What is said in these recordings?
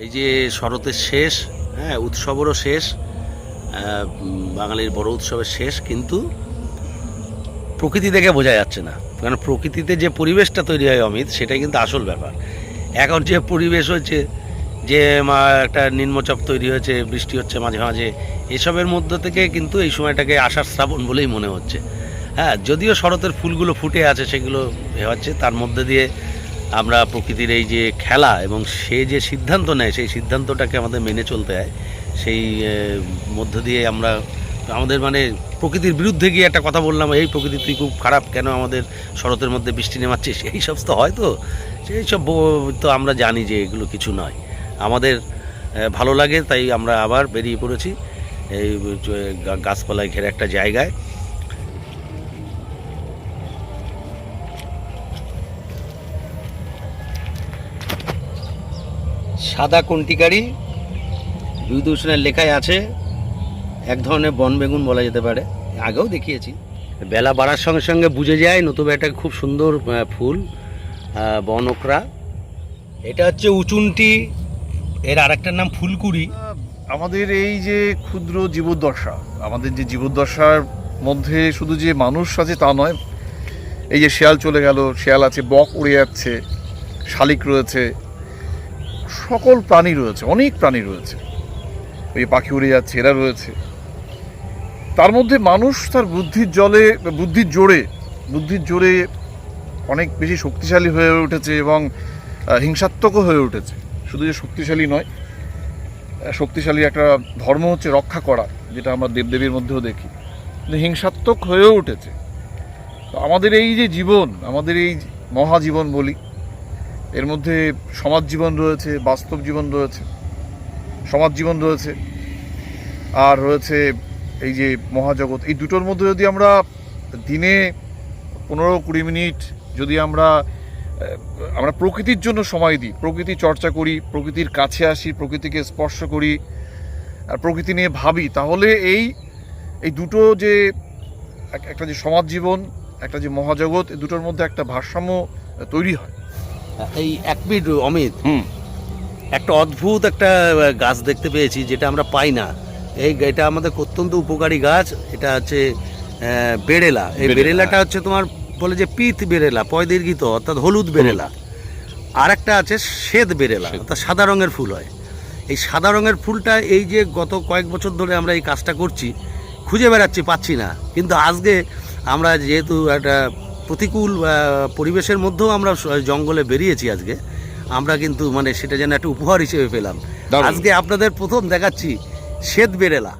এই যে শরতের শেষ হ্যাঁ উৎসবেরও শেষ বাঙালির বড় উৎসবের শেষ, কিন্তু প্রকৃতি দেখে বোঝা যাচ্ছে না। কারণ প্রকৃতিতে যে পরিবেশটা তৈরি হয় অমিত, সেটাই কিন্তু আসল ব্যাপার। এখন যে পরিবেশ হয়েছে, যে একটা নিম্নচাপ তৈরি হয়েছে, বৃষ্টি হচ্ছে মাঝে মাঝে, এসবের মধ্য থেকে কিন্তু এই সময়টাকে আষাঢ় শ্রাবণ বলেই মনে হচ্ছে। হ্যাঁ যদিও শরতের ফুলগুলো ফুটে আছে, সেগুলো হচ্ছে, তার মধ্যে দিয়ে আমরা প্রকৃতির এই যে খেলা এবং সে যে সিদ্ধান্ত নেয়, সেই সিদ্ধান্তটাকে আমাদের মেনে চলতে হয়। সেই মধ্য দিয়ে আমরা, আমাদের মানে প্রকৃতির বিরুদ্ধে গিয়ে একটা কথা বললাম, এই প্রকৃতি তুই খুব খারাপ, কেন আমাদের শরতের মধ্যে বৃষ্টি নেমাচ্ছিস? এই সব তো হয় তো। সেই সব তো আমরা জানি যে এগুলো কিছু নয়। আমাদের ভালো লাগে, তাই আমরা আবার বেরিয়ে পড়েছি। এই গাছপালায় ঘেরা একটা জায়গায়। সাদা কন্টিকারি, বিভূতিভূষণের লেখায় আছে, এক ধরনের বন বেগুন বলা যেতে পারে, আগেও দেখিয়েছি। বেলা বাড়ার সঙ্গে সঙ্গে বুঝে যায় নতুবা এটা খুব সুন্দর ফুল বন ওকরা। এটা হচ্ছে উচুনটি, এর আরেকটার নাম ফুলকুড়ি। আমাদের এই যে ক্ষুদ্র জীবদ্দশা, আমাদের যে জীবদ্দশার মধ্যে শুধু যে মানুষ আছে তা নয়, এই যে শেয়াল চলে গেল, শেয়াল আছে, বক উড়ে যাচ্ছে, শালিক রয়েছে সকল প্রাণী রয়েছে, অনেক প্রাণী রয়েছে। ওই পাখি উড়ে যাচ্ছে, এরা রয়েছে। তার মধ্যে মানুষ তার বুদ্ধির জলে, বুদ্ধির জোরে বুদ্ধির জোরে অনেক বেশি শক্তিশালী হয়ে উঠেছে এবং হিংসাত্মকও হয়ে উঠেছে। শুধু যে শক্তিশালী নয় শক্তিশালী একটা ধর্ম হচ্ছে রক্ষা করা, যেটা আমরা দেবদেবীর মধ্যেও দেখি। কিন্তু হিংসাত্মক হয়েও উঠেছে। তো আমাদের এই যে জীবন, আমাদের এই মহাজীবন বলি এর মধ্যে সমাজ জীবন রয়েছে, বাস্তব জীবন রয়েছে, সমাজ জীবন রয়েছে, আর রয়েছে এই যে মহাজগৎ। এই দুটোর মধ্যে যদি আমরা দিনে পনেরো কুড়ি মিনিট যদি আমরা আমরা প্রকৃতির জন্য সময় দিই, প্রকৃতি চর্চা করি, প্রকৃতির কাছে আসি, প্রকৃতিকে স্পর্শ করি, আর প্রকৃতি নিয়ে ভাবি, তাহলে এই এই দুটো যে এক- একটা যে সমাজ জীবন, একটা যে মহাজগৎ এই দুটোর মধ্যে একটা ভারসাম্য তৈরি হয়। এই এক মিনিট অমিত হুম। একটা অদ্ভুত একটা গাছ দেখতে পেয়েছি যেটা আমরা পাই না। এই এটা আমাদের অত্যন্ত উপকারী গাছ এটা হচ্ছে বেরেলা। এই বেরেলা, বেরেলাটা হচ্ছে তোমার বলে যে পিত বেরেলা পয়দীর্ঘিত অর্থাৎ হলুদ বেরেলা। আর একটা আছে শ্বেত বেরেলা অর্থাৎ সাদা রঙের ফুল হয়। এই সাদা রঙের ফুলটা এই যে গত কয়েক বছর ধরে আমরা এই কাজটা করছি খুঁজে বেড়াচ্ছি পাচ্ছি না। কিন্তু আজকে আমরা যেহেতু একটা প্রতিকূল পরিবেশের মধ্যেও আমরা জঙ্গলে বেরিয়েছি আজকে। আমরা কিন্তু মানে সেটা যেন একটা উপহার হিসেবে পেলাম। আজকে আপনাদের প্রথম দেখাচ্ছি শ্বেত বেরেলা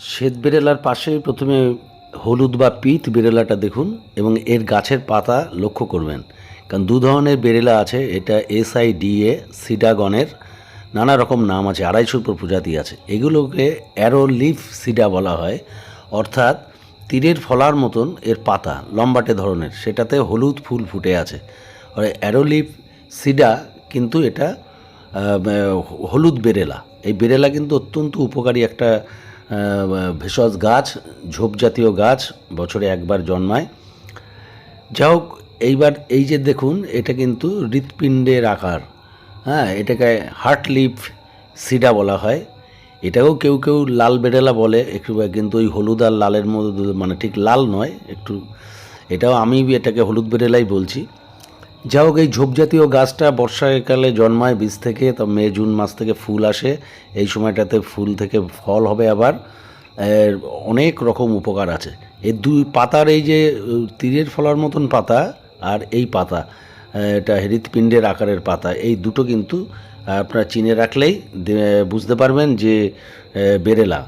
শ্বেত বেরেলার পাশে প্রথমে হলুদ বা পিত বেরেলাটা দেখুন এবং এর গাছের পাতা লক্ষ্য করবেন। কারণ দু ধরনের বেরেলা আছে এটা এসআইডিএ সিডাগনের নানা রকম নাম আছে আড়াইশোর উপর প্রজাতি আছে। এগুলোকে অ্যারো লিফ সিডা বলা হয়। অর্থাৎ তীরের ফলার মতন এর পাতা, লম্বাটে ধরনের, সেটাতে হলুদ ফুল ফুটে আছে। আর অ্যারোলিফ সিডা কিন্তু এটা হলুদ বেরেলা। এই বেরেলা কিন্তু অত্যন্ত উপকারী একটা ভেষজ গাছ, ঝোপ জাতীয় গাছ, বছরে একবার জন্মায়। যা হোক, এইবার এই যে দেখুন, এটা কিন্তু হৃৎপিণ্ডের আকার। হ্যাঁ এটাকে হার্ট লিফ সিডা বলা হয়। এটাও কেউ কেউ লাল বেরেলা বলে, একটু কিন্তু ওই হলুদ আর লালের মধ্যে মানে ঠিক লাল নয়, একটু এটাও আমি এটাকে হলুদ বেরেলাই বলছি। যা হোক, এই ঝোপজাতীয় গাছটা বর্ষাকালে জন্মায় বীজ থেকে, তো মে, জুন মাস থেকে ফুল আসে, এই সময়টাতে ফুল থেকে ফল হবে আবার। এর অনেক রকম উপকার আছে। এই দুই পাতার এই যে তীরের ফলার মতন পাতা আর এই পাতা এটা হৃৎপিণ্ডের আকারের পাতা, এই দুটো কিন্তু আপনারা চিনে রাখলেই বুঝতে পারবেন যে বেরেলা।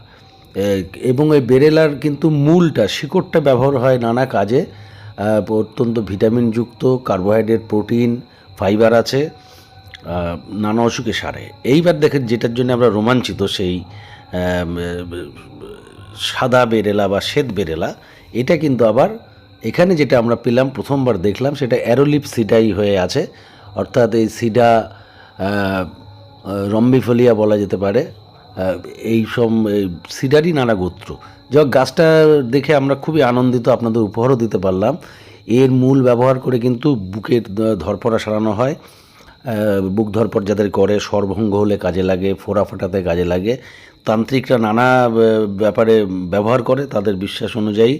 এবং এই বেরেলার কিন্তু মূলটা, শিকড়টা ব্যবহার হয় নানা কাজে। অত্যন্ত ভিটামিনযুক্ত, কার্বোহাইড্রেট, প্রোটিন, ফাইবার আছে নানা অসুখে সারে। এইবার দেখেন যেটার জন্য আমরা রোমাঞ্চিত, সেই সাদা বেরেলা বা শ্বেত বেরেলা, এটা কিন্তু আবার এখানে যেটা আমরা পেলাম, প্রথমবার দেখলাম, সেটা অ্যারোলিপ সিডাই হয়ে আছে। অর্থাৎ এই সিডা রম্বিফলিয়া বলা যেতে পারে। এই সব সিডারই নানা গোত্র। যাক গাছটা দেখে আমরা খুবই আনন্দিত, আপনাদের উপহারও দিতে পারলাম। এর মূল ব্যবহার করে কিন্তু বুকের ধরপড়া সারানো হয়। বুক ধরপর যাদের করে সর্বভঙ্গ হলে কাজে লাগে, ফোড়া ফাটাতে কাজে লাগে। তান্ত্রিকরা নানা ব্যাপারে ব্যবহার করে, তাদের বিশ্বাস অনুযায়ী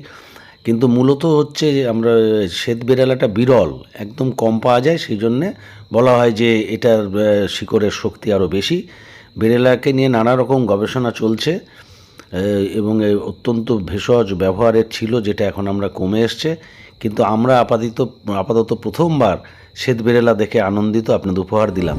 কিন্তু মূলত হচ্ছে আমরা শ্বেত বিড়ালাটা বিরল, একদম কম পাওয়া যায় সেই জন্যে বলা হয় যে এটার শিকড়ের শক্তি আরও বেশি। বিড়ালাকে নিয়ে নানা রকম গবেষণা চলছে এবং অত্যন্ত ভেষজ ব্যবহারের ছিল, যেটা এখন আমরা কমে এসছে। কিন্তু আমরা আপাতত আপাতত প্রথমবার শ্বেত বেরেলা দেখে আনন্দিত, আপনাদের উপহার দিলাম।